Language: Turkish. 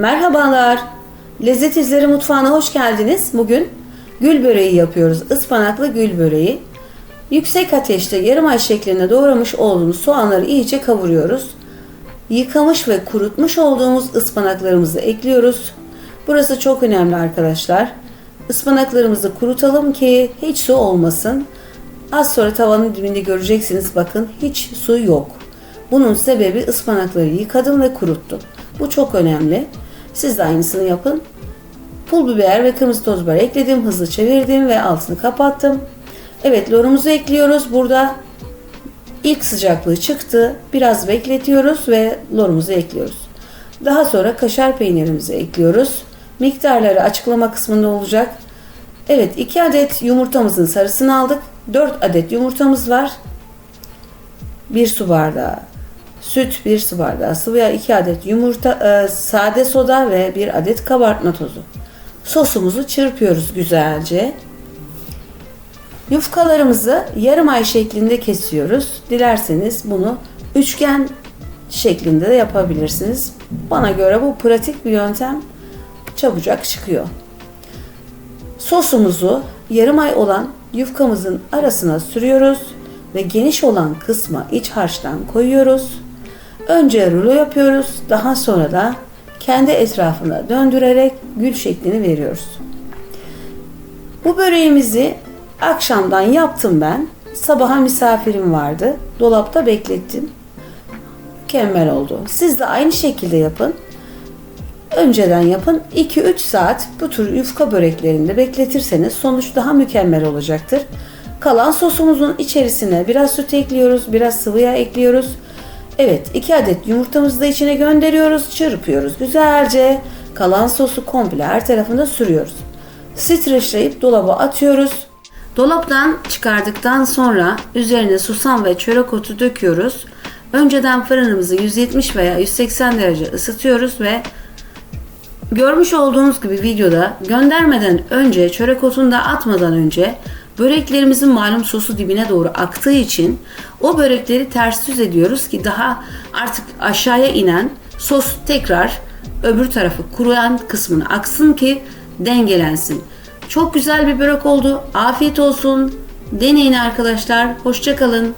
Merhabalar. Lezzet İzleri Mutfağı'na hoş geldiniz. Bugün gül böreği yapıyoruz. Ispanaklı gül böreği. Yüksek ateşte yarım ay şeklinde doğramış olduğumuz soğanları iyice kavuruyoruz. Yıkamış ve kurutmuş olduğumuz ıspanaklarımızı ekliyoruz. Burası çok önemli arkadaşlar. Ispanaklarımızı kurutalım ki hiç su olmasın. Az sonra tavanın dibinde göreceksiniz bakın hiç su yok. Bunun sebebi ıspanakları yıkadım ve kuruttum. Bu çok önemli. Siz de aynısını yapın. Pul biber ve kırmızı toz biber ekledim. Hızlı çevirdim ve altını kapattım. Evet lorumuzu ekliyoruz. Burada ilk sıcaklığı çıktı. Biraz bekletiyoruz ve lorumuzu ekliyoruz. Daha sonra kaşar peynirimizi ekliyoruz. Miktarları açıklama kısmında olacak. Evet 2 adet yumurtamızın sarısını aldık. 4 adet yumurtamız var. 1 su bardağı süt, 1 su bardağı sıvı yağ, 2 adet yumurta, e, sade soda ve 1 adet kabartma tozu. Sosumuzu çırpıyoruz güzelce. Yufkalarımızı yarım ay şeklinde kesiyoruz. Dilerseniz bunu üçgen şeklinde de yapabilirsiniz. Bana göre bu pratik bir yöntem. Çabucak çıkıyor. Sosumuzu yarım ay olan yufkamızın arasına sürüyoruz ve geniş olan kısma iç harçtan koyuyoruz. Önce rulo yapıyoruz, daha sonra da kendi etrafına döndürerek gül şeklini veriyoruz. Bu böreğimizi akşamdan yaptım ben. Sabaha misafirim vardı. Dolapta beklettim. Mükemmel oldu. Siz de aynı şekilde yapın. Önceden yapın. 2-3 saat bu tür yufka böreklerinde bekletirseniz sonuç daha mükemmel olacaktır. Kalan sosumuzun içerisine biraz süt ekliyoruz, biraz sıvı yağ ekliyoruz. Evet 2 adet yumurtamızı da içine gönderiyoruz, çırpıyoruz güzelce. Kalan sosu komple her tarafında sürüyoruz. Streçleyip dolaba atıyoruz. Dolaptan çıkardıktan sonra üzerine susam ve çörek otu döküyoruz. Önceden fırınımızı 170 veya 180 derece ısıtıyoruz ve Görmüş olduğunuz gibi videoda göndermeden önce çörek otunu da atmadan önce böreklerimizin malum sosu dibine doğru aktığı için o börekleri ters düz ediyoruz ki daha artık aşağıya inen sos tekrar öbür tarafı kuruyan kısmını aksın ki dengelensin. Çok güzel bir börek oldu. Afiyet olsun. Deneyin arkadaşlar. Hoşçakalın.